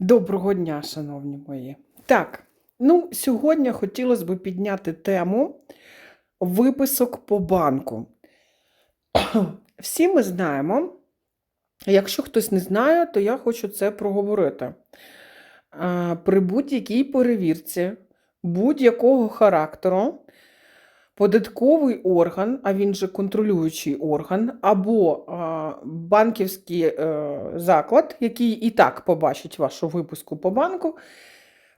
Доброго дня, шановні мої. Так, ну, сьогодні хотілося б підняти тему виписок по банку. Всі ми знаємо, якщо хтось не знає, то я хочу це проговорити. При будь-якій перевірці будь-якого характеру податковий орган, а він же контролюючий орган, або а, банківський е, заклад, який і так побачить вашу виписку по банку,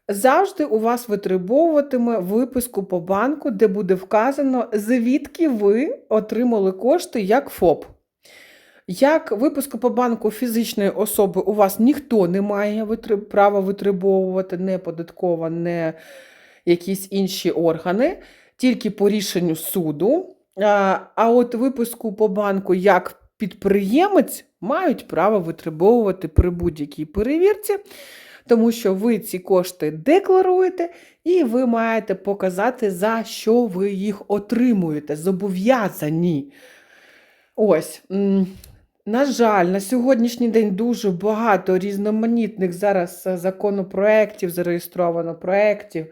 завжди у вас витребовуватиме виписку по банку, де буде вказано, звідки ви отримали кошти як ФОП. Як виписку по банку фізичної особи у вас ніхто не має права витребовувати, не податкова, не якісь інші органи, тільки по рішенню суду. А, от виписку по банку як підприємець мають право витребовувати при будь-якій перевірці, тому що ви ці кошти декларуєте і ви маєте показати, за що ви їх отримуєте, зобов'язані. Ось. На жаль, на сьогоднішній день дуже багато різноманітних зараз е, законопроєктів, зареєстровано проєктів.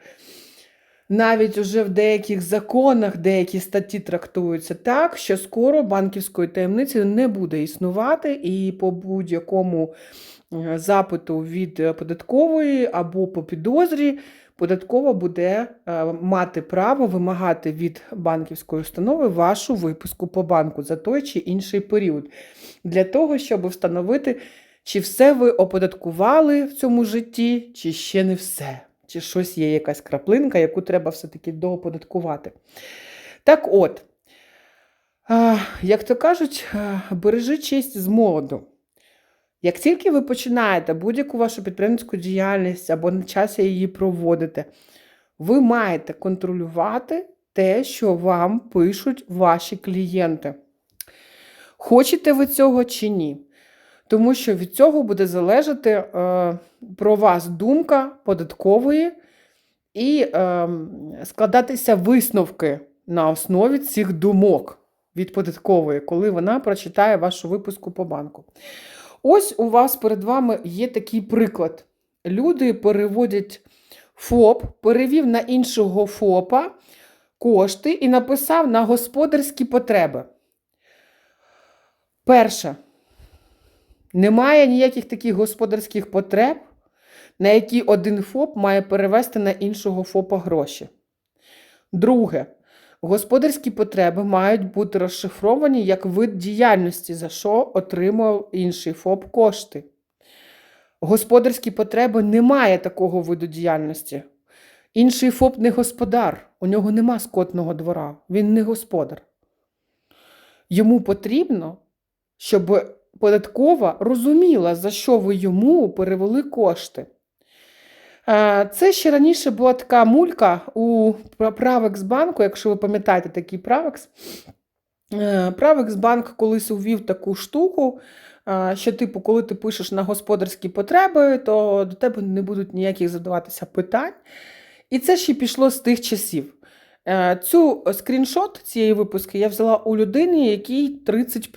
Навіть уже в деяких законах деякі статті трактуються так, що скоро банківської таємниці не буде існувати, і по будь-якому е, запиту від податкової або по підозрі податкова буде е, мати право вимагати від банківської установи вашу виписку по банку за той чи інший період, для того, щоб встановити, чи все ви оподаткували в цьому житті, чи ще не все, чи щось є якась краплинка, яку треба все-таки дооподаткувати. Так от, як то кажуть, бережи честь з молоду. Як тільки ви починаєте будь-яку вашу підприємницьку діяльність або на часі її проводите, ви маєте контролювати те, що вам пишуть ваші клієнти. Хочете ви цього чи ні? Тому що від цього буде залежати е, про вас думка податкової і е, складатися висновки на основі цих думок від податкової, коли вона прочитає вашу виписку по банку. Ось у вас перед вами є такий приклад. Люди переводять ФОП, перевів на іншого ФОПа кошти і написав на господарські потреби. Перше. Немає ніяких таких господарських потреб, на які один ФОП має перевести на іншого ФОПа гроші. Друге, господарські потреби мають бути розшифровані як вид діяльності, за що отримав інший ФОП кошти. Господарські потреби немає такого виду діяльності. Інший ФОП не господар, у нього нема скотного двора, він не господар. Йому потрібно, щоб податкова розуміла, за що ви йому перевели кошти. Це ще раніше була така мулька у Правексбанку, якщо ви пам'ятаєте такий Правекс. Е, Правексбанк колись увів таку штуку, що, типу, коли ти пишеш на господарські потреби, то до тебе не будуть ніяких задаватися питань. І це ще пішло з тих часів. Цю скріншот цієї випуски я взяла у людини, якій 30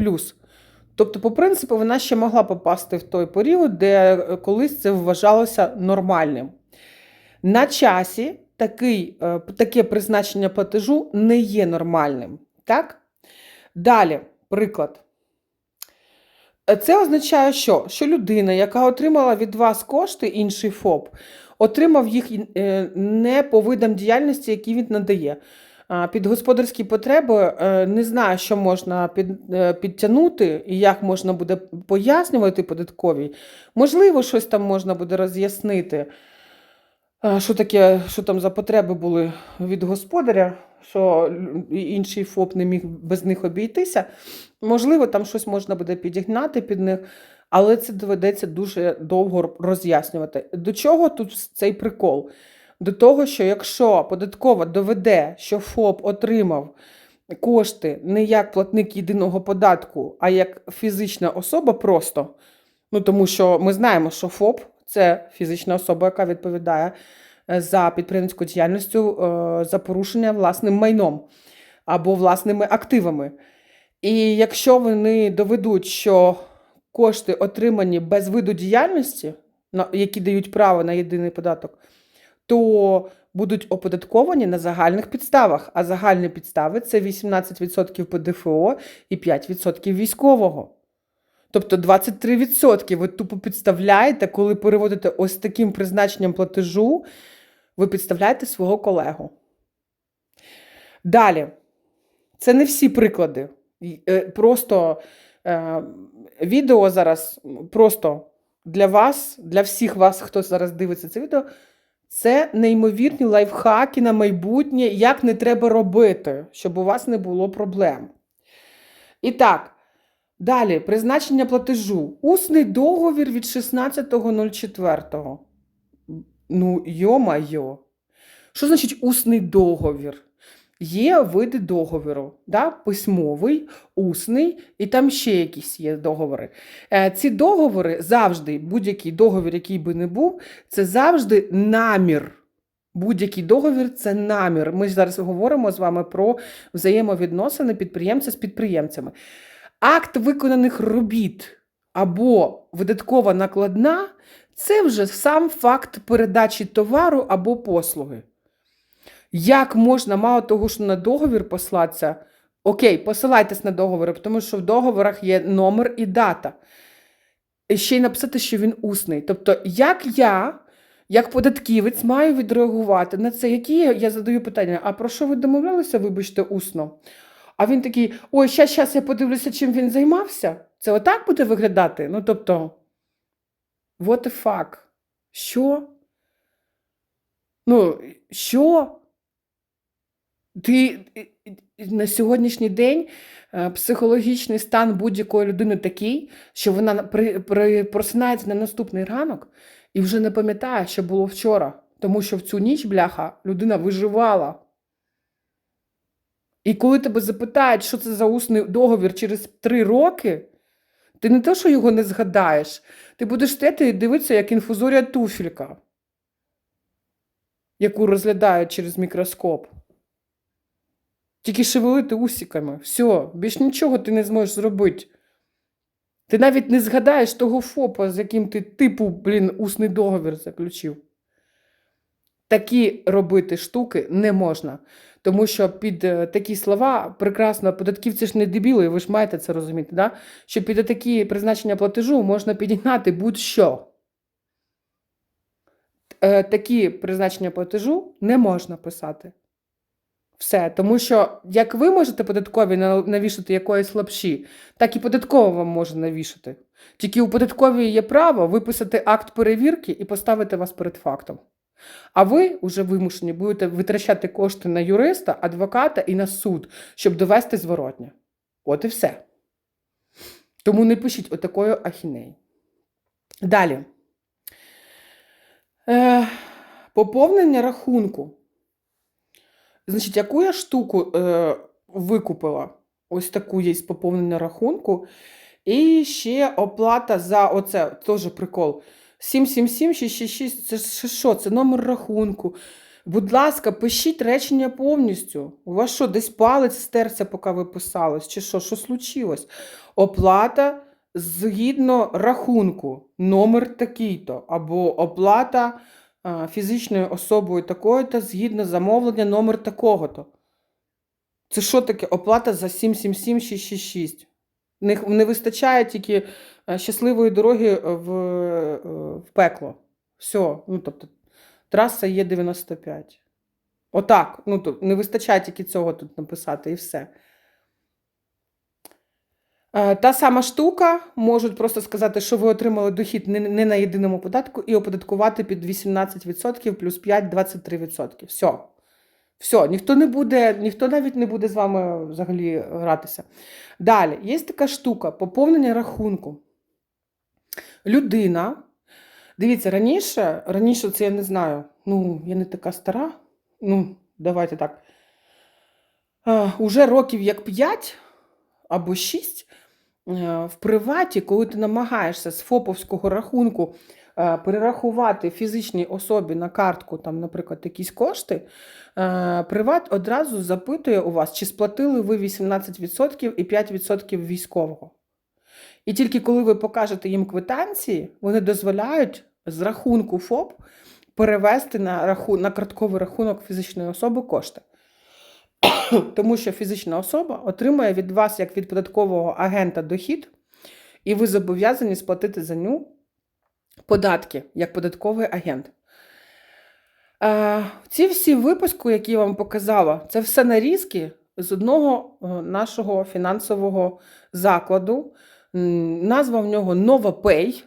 Тобто, по принципу, вона ще могла попасти в той період, де е, колись це вважалося нормальним. На часі такий, е, таке призначення платежу не є нормальним. Так? Далі, приклад. Е, Це означає, що? що людина, яка отримала від вас кошти, інший ФОП, отримав їх не по видам діяльності, які він надає. Під господарські потреби е, не знаю, що можна під, е, підтягнути і як можна буде пояснювати податковій. Можливо, щось там можна буде роз'яснити, е, що таке, що там за потреби були від господаря, що інший ФОП не міг без них обійтися. Можливо, там щось можна буде підігнати під них, але це доведеться дуже довго роз'яснювати. До чого тут цей прикол? До того, що якщо податкова доведе, що ФОП отримав кошти не як платник єдиного податку, а як фізична особа просто, ну тому що ми знаємо, що ФОП це фізична особа, яка відповідає е, за підприємницьку діяльністю е, за порушення власним майном або власними активами. І якщо вони доведуть, що кошти отримані без виду діяльності, які дають право на єдиний податок, то будуть оподатковані на загальних підставах. А загальні підстави це 18% ПДФО і 5% військового. Тобто 23% ви тупо підставляєте, коли переводите ось таким призначенням платежу, ви підставляєте свого колегу. Далі. Це не всі приклади. Е, Просто е, відео зараз просто для вас, для всіх вас, хто зараз дивиться це відео, це неймовірні лайфхаки на майбутнє, як не треба робити, щоб у вас не було проблем. І так, далі, призначення платежу. Усний договір від 16.04. Ну, йо-майо. Що значить усний договір? Є види договору, да? письмовий, усний, і там ще якісь є договори. Е, Ці договори завжди, будь-який договір, який би не був, це завжди намір. Будь-який договір це намір. Ми зараз говоримо з вами про взаємовідносини підприємця з підприємцями. Акт виконаних робіт або видаткова накладна це вже сам факт передачі товару або послуги. Як можна, мало того, що на договір послатися, окей, посилайтесь на договори, тому що в договорах є номер і дата. І ще й написати, що він усний. Тобто, як я, як податківець, маю відреагувати на це, які я, задаю питання: а про що ви домовлялися, вибачте, усно? А він такий: ой, щас, щас я подивлюся, чим він займався. Це отак буде виглядати? Ну, тобто, what the fuck? Що? Ну, що? Ти на сьогоднішній день е, психологічний стан будь-якої людини такий, що вона на- при, при, просинається на наступний ранок і вже не пам'ятає, що було вчора. Тому що в цю ніч, бляха, людина виживала. І коли тебе запитають, що це за усний договір через три роки, ти не те, що його не згадаєш, ти будеш стояти і дивитися, як інфузорія туфелька, яку розглядають через мікроскоп. Тільки шевелити усиками. Все, більш нічого ти не зможеш зробити. Ти навіть не згадаєш того ФОПа, з яким ти типу, блін, усний договір заключив. Такі робити штуки не можна. Тому що під е, такі слова прекрасно, податківці ж не дебіли, ви ж маєте це розуміти, да? що під такі призначення платежу можна підігнати будь-що. Е, Такі призначення платежу не можна писати. Все, тому що як ви можете податкові навішати якоїсь лапші, так і податкова вам може навішати. Тільки у податковій є право виписати акт перевірки і поставити вас перед фактом. А ви вже вимушені будете витрачати кошти на юриста, адвоката і на суд, щоб довести зворотня. От і все. Тому не пишіть отакої ахінеї. Далі. Е, поповнення рахунку. Значить, яку я штуку е, викупила? Ось таку є поповнення рахунку. І ще оплата за оце теж прикол. 777-666, це що? Це номер рахунку. Будь ласка, пишіть речення повністю. У вас що, десь палець стерся, поки ви писались? Чи що? Що случилось? Оплата згідно рахунку, номер такий-то, або оплата фізичною особою такою-то згідно замовлення номер такого-то. Це що таке? Оплата за 777-666. Не, не вистачає тільки е, щасливої дороги в, е, в пекло. Все. Ну, тобто, траса є 95. Отак. Ну, то не вистачає тільки цього тут написати і все. Е, Та сама штука, можуть просто сказати, що ви отримали дохід не, на єдиному податку і оподаткувати під 18% плюс 5 23%. Все. Все, ніхто не буде, ніхто навіть не буде з вами взагалі гратися. Далі, є така штука поповнення рахунку. Людина. Дивіться, раніше, раніше це я не знаю. Ну, я не така стара. Ну, давайте так. Е, уже років як 5 або 6 е, в приваті, коли ти намагаєшся з ФОПовського рахунку е, перерахувати фізичній особі на картку, там, наприклад, якісь кошти, е, приват одразу запитує у вас, чи сплатили ви 18% і 5% військового. І тільки коли ви покажете їм квитанції, вони дозволяють з рахунку ФОП перевести на, раху... на картковий рахунок фізичної особи кошти. Тому що фізична особа отримує від вас, як від податкового агента, дохід, і ви зобов'язані сплатити за ню податки як податковий агент. Ці всі випуски, які я вам показала, це все нарізки з одного е, нашого фінансового закладу. Назва в нього NovaPay.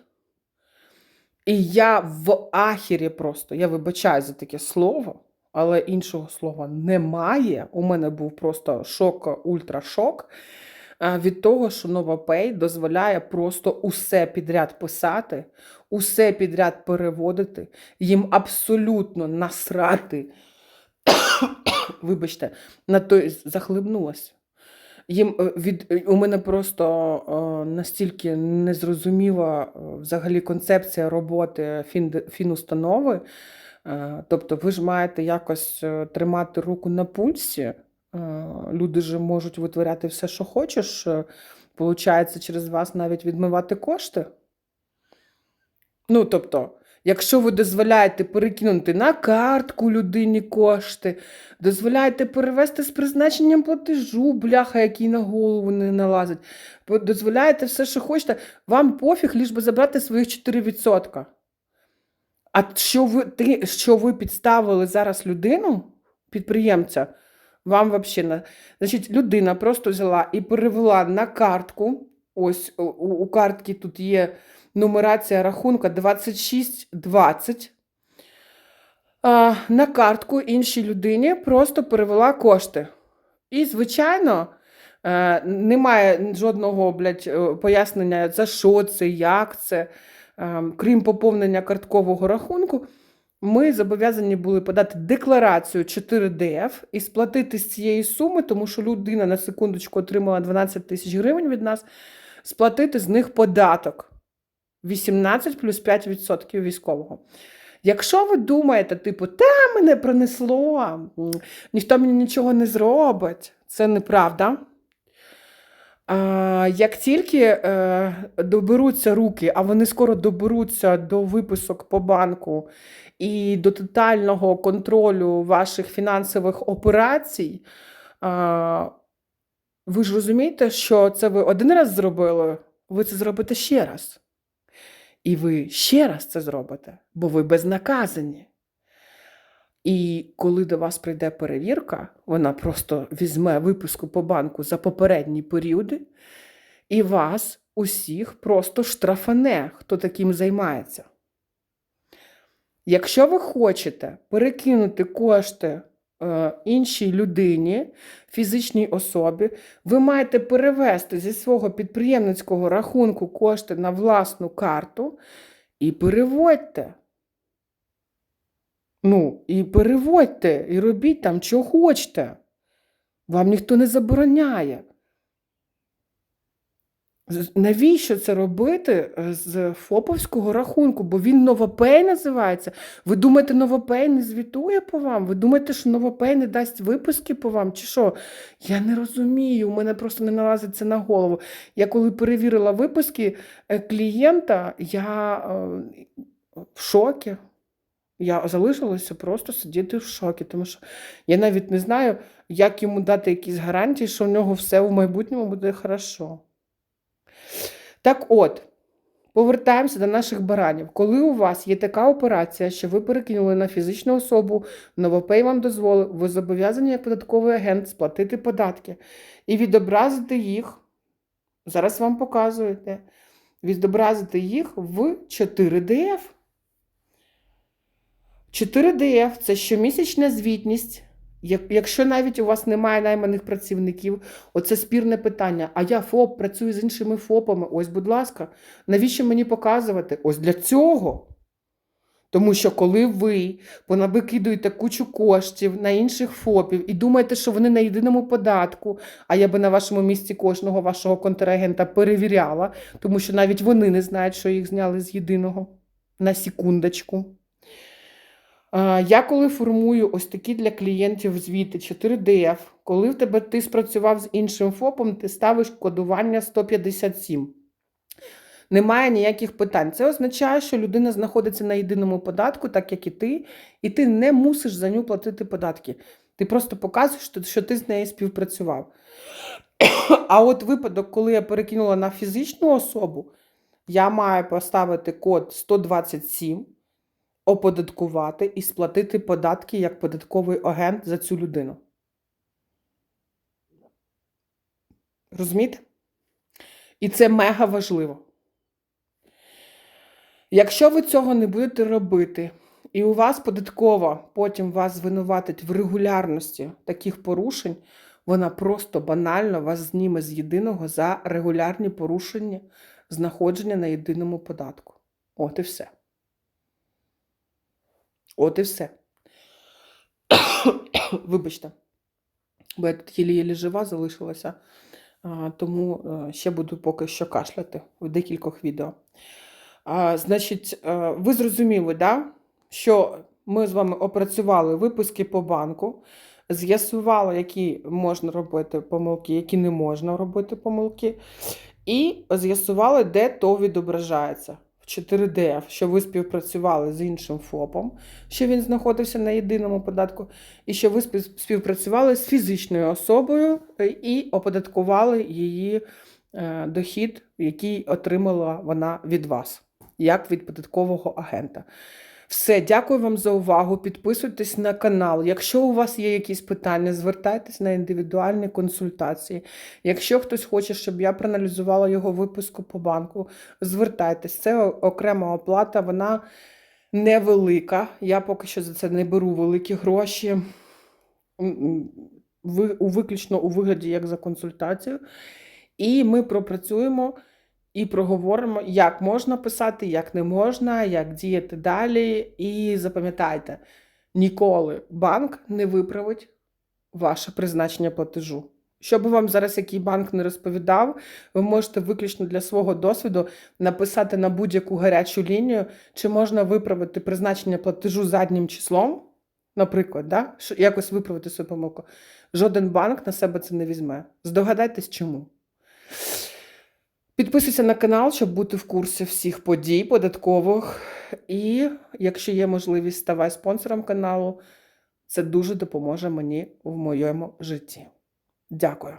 І я в ахірі просто, я вибачаю за таке слово, але іншого слова немає. У мене був просто шок, ультрашок від того, що NovaPay дозволяє просто усе підряд писати, усе підряд переводити, їм абсолютно насрати. Вибачте, на той захлибнулась. Їм е, від е, у мене просто е, настільки незрозуміла взагалі концепція роботи фін, фінустанови. Е, тобто, ви ж маєте якось е, тримати руку на пульсі. Е, люди ж можуть витворяти все, що хочеш. Получається, через вас навіть відмивати кошти. Ну, тобто, якщо ви дозволяєте перекинути на картку людині кошти, дозволяєте перевести з призначенням платежу, бляха, який на голову не налазить, дозволяєте все, що хочете, вам пофіг, ліж би забрати своїх 4%. А що ви, ти, що ви підставили зараз людину, підприємця, вам взагалі не. Значить, людина просто взяла і перевела на картку. Ось у, у картки тут є нумерація рахунка 2620. А, на картку іншій людині просто перевела кошти. І, звичайно, е, немає жодного блядь, е, пояснення, за що це, як це. Е, Крім поповнення карткового рахунку, ми зобов'язані були подати декларацію 4DF і сплатити з цієї суми, тому що людина на секундочку отримала 12 тисяч гривень від нас, сплатити з них податок 18 плюс 5% військового. Якщо ви думаєте, типу, та мене пронесло, ніхто мені нічого не зробить, це неправда. Як тільки е, доберуться руки, а вони скоро доберуться до виписок по банку і до тотального контролю ваших фінансових операцій, ви ж розумієте, що це ви один раз зробили, ви це зробите ще раз. І ви ще раз це зробите, бо ви безнаказані. І коли до вас прийде перевірка, вона просто візьме виписку по банку за попередні періоди, і вас усіх просто штрафане, хто таким займається. Якщо ви хочете перекинути кошти е, іншій людині, фізичній особі, ви маєте перевести зі свого підприємницького рахунку кошти на власну карту і переводьте. Ну, і переводьте, і робіть там, що хочете. Вам ніхто не забороняє. Навіщо це робити е, з ФОПовського рахунку? Бо він Новопей називається. Ви думаєте, Новопей не звітує по вам? Ви думаєте, що Новопей не дасть виписки по вам? Чи що? Я не розумію, у мене просто не налазить це на голову. Я коли перевірила виписки е, клієнта, я е, в шокі. Я залишилася просто сидіти в шокі, тому що я навіть не знаю, як йому дати якісь гарантії, що в нього все в майбутньому буде хорошо. Так от, повертаємося до наших баранів. Коли у вас є така операція, що ви перекинули на фізичну особу, Новопей вам дозволив, ви зобов'язані як податковий агент сплатити податки і відобразити їх. Зараз вам показуєте. Відобразити їх в 4DF. 4DF це щомісячна звітність. Якщо навіть у вас немає найманих працівників, оце спірне питання. А я ФОП працюю з іншими ФОПами. Ось, будь ласка, навіщо мені показувати? Ось для цього. Тому що коли ви понавикидуєте кучу коштів на інших ФОПів і думаєте, що вони на єдиному податку, а я би на вашому місці кожного вашого контрагента перевіряла, тому що навіть вони не знають, що їх зняли з єдиного на секундочку. Я коли формую ось такі для клієнтів звіти 4DF, коли в тебе ти спрацював з іншим ФОПом, ти ставиш кодування 157. Немає ніяких питань. Це означає, що людина знаходиться на єдиному податку, так як і ти, і ти не мусиш за нього платити податки. Ти просто показуєш, що ти з нею співпрацював. А от випадок, коли я перекинула на фізичну особу, я маю поставити код 127, оподаткувати і сплатити податки як податковий агент за цю людину. Розумієте? І це мега важливо. Якщо ви цього не будете робити, і у вас податкова потім вас звинуватить в регулярності таких порушень, вона просто банально вас зніме з єдиного за регулярні порушення знаходження на єдиному податку. От і все. От і все. Вибачте, бо я тут єлі-єлі жива залишилася, тому е, ще буду поки що кашляти в декількох відео. Значить, е, ви зрозуміли, да? що ми з вами опрацювали виписки по банку, з'ясували, які можна робити помилки, які не можна робити помилки, і з'ясували, де то відображається в 4DF, що ви співпрацювали з іншим ФОПом, що він знаходився на єдиному податку, і що ви спів- співпрацювали з фізичною особою е, і оподаткували її е, дохід, який отримала вона від вас, як від податкового агента. Все, дякую вам за увагу. Підписуйтесь на канал. Якщо у вас є якісь питання, звертайтесь на індивідуальні консультації. Якщо хтось хоче, щоб я проаналізувала його виписку по банку, звертайтесь. Це окрема оплата, вона невелика. Я поки що за це не беру великі гроші. Виключно у вигляді як за консультацію. І ми пропрацюємо і проговоримо, як можна писати, як не можна, як діяти далі. І запам'ятайте, ніколи банк не виправить ваше призначення платежу. Що би вам зараз який банк не розповідав, ви можете виключно для свого досвіду написати на будь-яку гарячу лінію, чи можна виправити призначення платежу заднім числом, наприклад, да? якось виправити свою помилку. Жоден банк на себе це не візьме. Здогадайтесь, чому. Підписуйся на канал, щоб бути в курсі всіх подій податкових. І якщо є можливість, ставай спонсором каналу. Це дуже допоможе мені в моєму житті. Дякую.